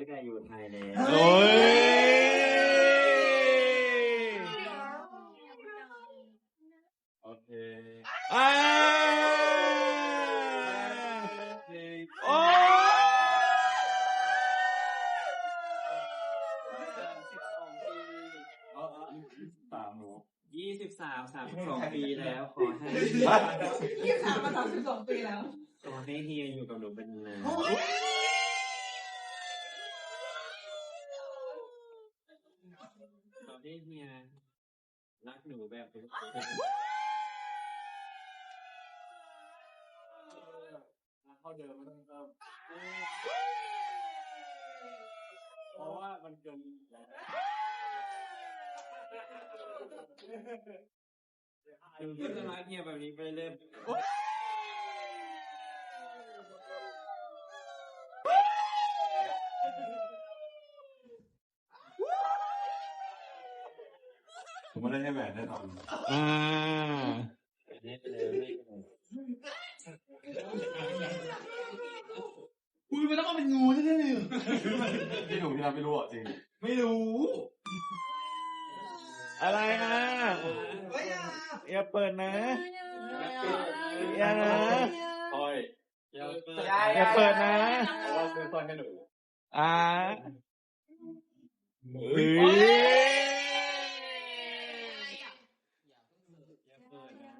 ซื้อแกอยู่ไทยแล้วโอ้ยโอเคอ่าโอ้ยสามหนูยี่สิบสามสามสองปีแล้วขอให้ยี่สิบสามมาสามสิบสองปีแล้วขอให้เฮียอยู่กับหนูเป็นนาน ขอให้เฮียรักหนูแบบเป็นเข้าเดิมไม่ต้องเติมเพราะว่ามันเกินแล้วหนูก็จะรักเฮียแบบนี้ไปเรื่อย ผมไม่ได้ให้แหวนแน่นอนอ่าๆนี่เลยไม่อุ้ยมันต้องมาเป็นงูแน่ๆเลยที่หนูที่เราไม่รู้อะจริง ไม่รู้ อะไรนะเฮ้ยอะอย่าเปิดนะ อย่านะคอยอย่าเปิดอย่าเปิดนะเราซื้อซอยให้หนูอ่าเฮ้เฮ้ย ย อย่าเปิดนะ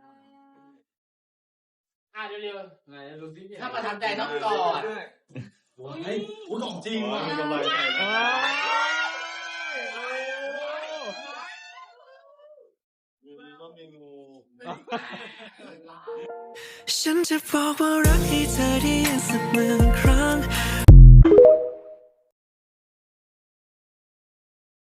อะเร็วไหนดูสิๆถ้าประทับใจต้องกอดเฮ้ยอุ้ยของจริงว่ะมีกำไรใส่อ่าก็มีงูฉันจะบอกว่ารักให้เธอได้ยินเสมอ